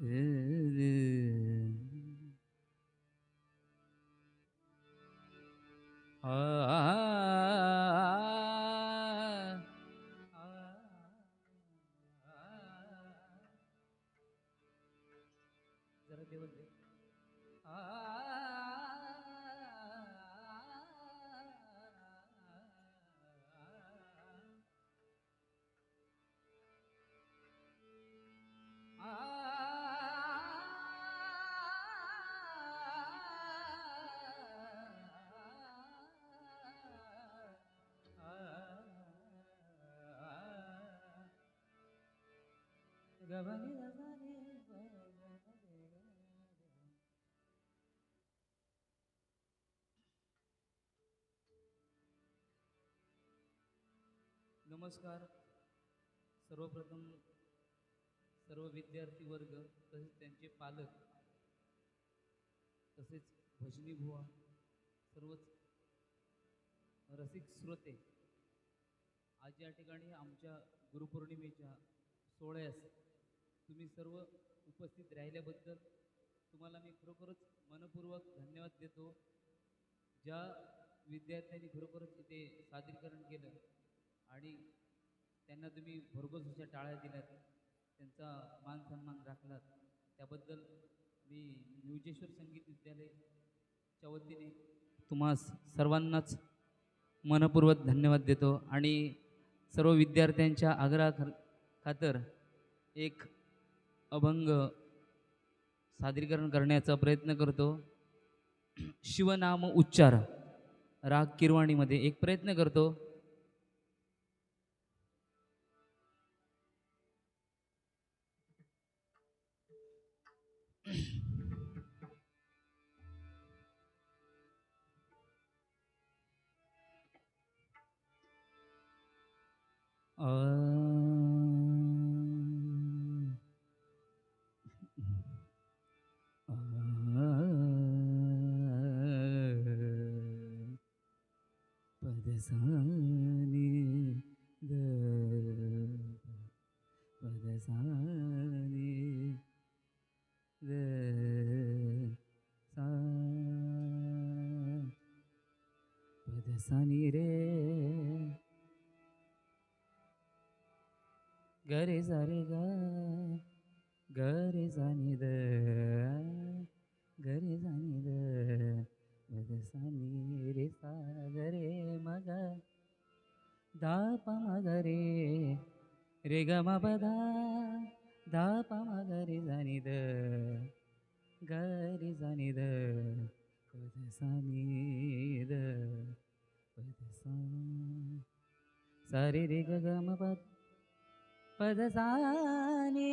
嗯 नमस्कार. सर्वप्रथम सर्व विद्यार्थी वर्ग तसेच त्यांचे पालक तसेच भजनी सर्वच रसिक श्रोते आज या ठिकाणी आमच्या गुरुपौर्णिमेच्या सोहळ्यास तुम्ही सर्व उपस्थित राहिल्याबद्दल तुम्हाला मी खरोखरच मनपूर्वक धन्यवाद देतो. ज्या विद्यार्थ्यांनी खरोखरच इथे सादरीकरण केलं आणि त्यांना तुम्ही भरघोस अशा टाळ्या दिल्यात त्यांचा मान सन्मान राखलात त्याबद्दल मी निवजेश्वर संगीत विद्यालयच्या वतीने तुम्हा सर्वांनाच मनपूर्वक धन्यवाद देतो. आणि सर्व विद्यार्थ्यांच्या आग्रहा खातर एक अभंग सादरीकरण करण्याचा प्रयत्न करतो. शिवनाम उच्चार. राग किरवाणीमध्ये एक प्रयत्न करतो. Uh... द पदसानी द सा पदसानी रे गरे सारे गा गरे सानी द गरे सानी द पदसानी रे सा गरे मग दा प मग रे रे ग म पदा दा प मग रे जानी द ग रे जानी द पदसानी द पदसा सा रे रे ग ग म पद पद प सारे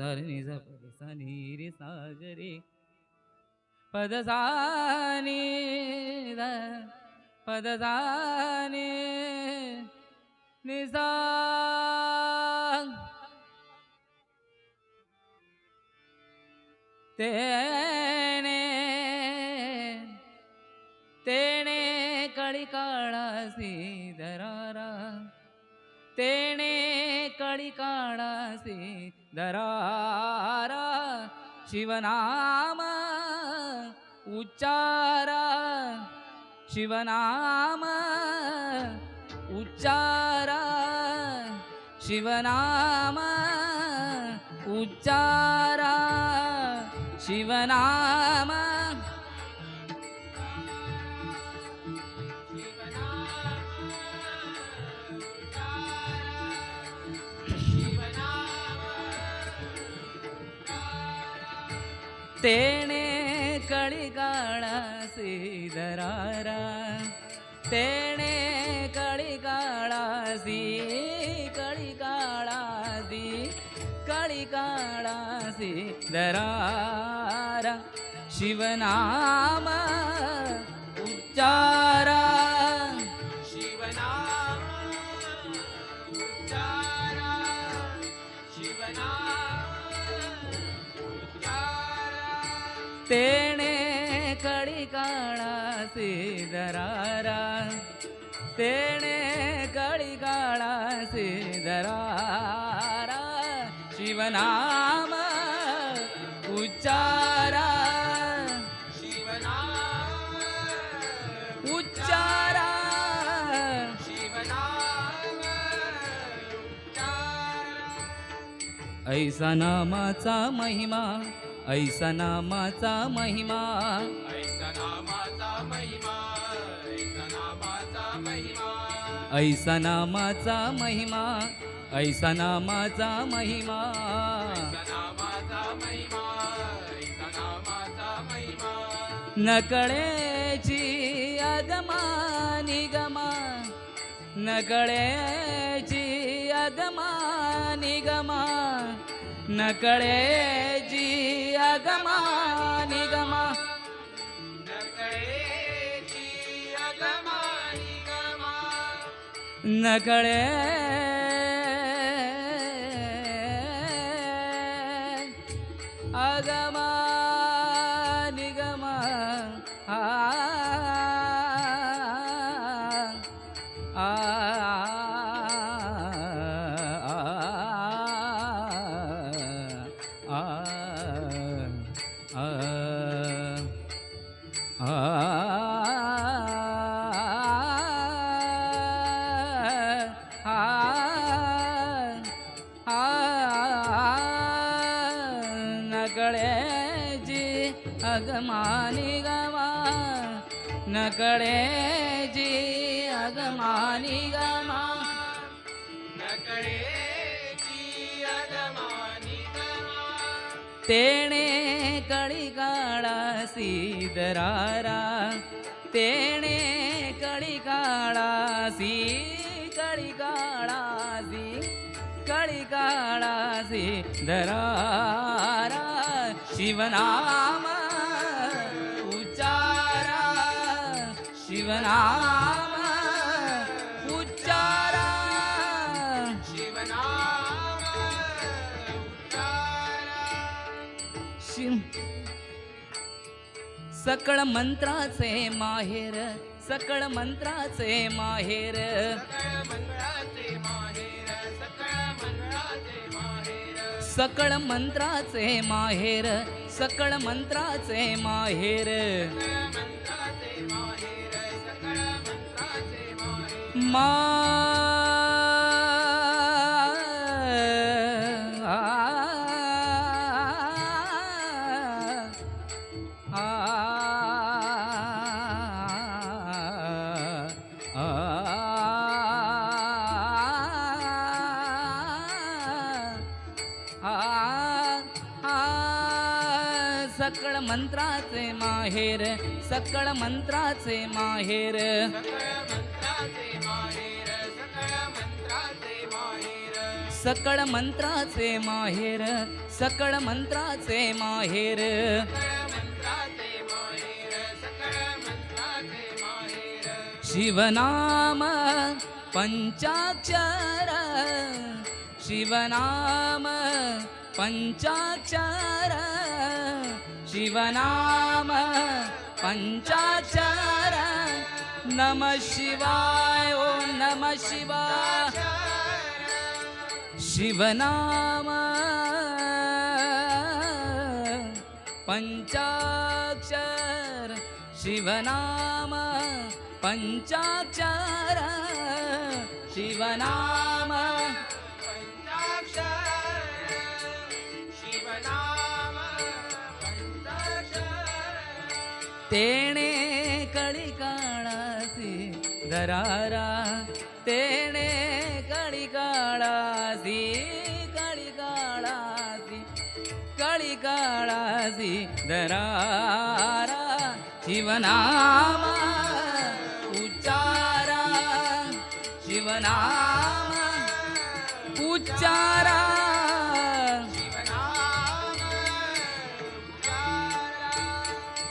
ధరణి సపద నీరి సాగరే పద సాని పద సాని నిసా તેણે તેણે કળી કાળાસી ધરારા તેણે કળી કાળાસી धरा शिवनाम उच्चार शिवनाम उच्चार शिवनाम उच्चार शिवनामा। તેણે કળીકાળા સી ધરારા તેણે કળીકાળા સી કળીકાળા સી કળીકાળા સી ધરારા શિવનામ ઉપચાર शिवनाम उच्चारा। शिवनाम उच्चारा। शिवनाम ऐसा नामाचा महिमा ऐसा नामाचा महिमा। ऐसा नामाचा महिमा ऐसा नामाचा महिमा. नकळेची अदमा निगमा नकळेची अदमा निगमा नकळेची अदमा निगमा नकळेची अदमा નકળે અગમા નિગમ આ નકળે જી અગમાની ગમા. નકળે તેણે કળી કાળા સીધરારા તેણે કળી કાળા સી કળી કાળા સી કળી કાળા સી ધરારા શિવનામ शिवनाम उच्चारा। शिवनाम शिव सकळ मंत्राचे माहेर सकळ मंत्राचे माहेर सकळ मंगळाचे माहेर। सकळ मंत्राचे माहेर सकळ मंत्राचे माहेर। सकळ मंत्राचे माहेर सकळ मंत्राचे माहेर. सकळ मंत्राचे माहेर सकळ मंत्राचे माहेर. शिवनाम पंचाक्षर शिवनाम पंचाक्षर शिवनाम पंचाक्षर. नम शिवाय ओ नम शिवाय. शिवनाम पञ्चाक्षर शिवनाम पञ्चाक्षर शिवनाम। तेणे कळिकाणासि गरारा ते सिद्धरारा शिवनामा उच्चारा शिवनामा उच्चारा।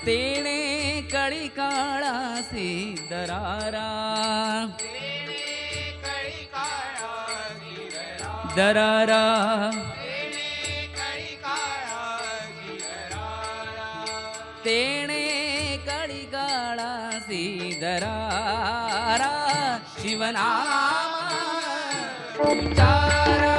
तेणे कळी काळा सिद्धरारा दरारा। शिवनाम विचारा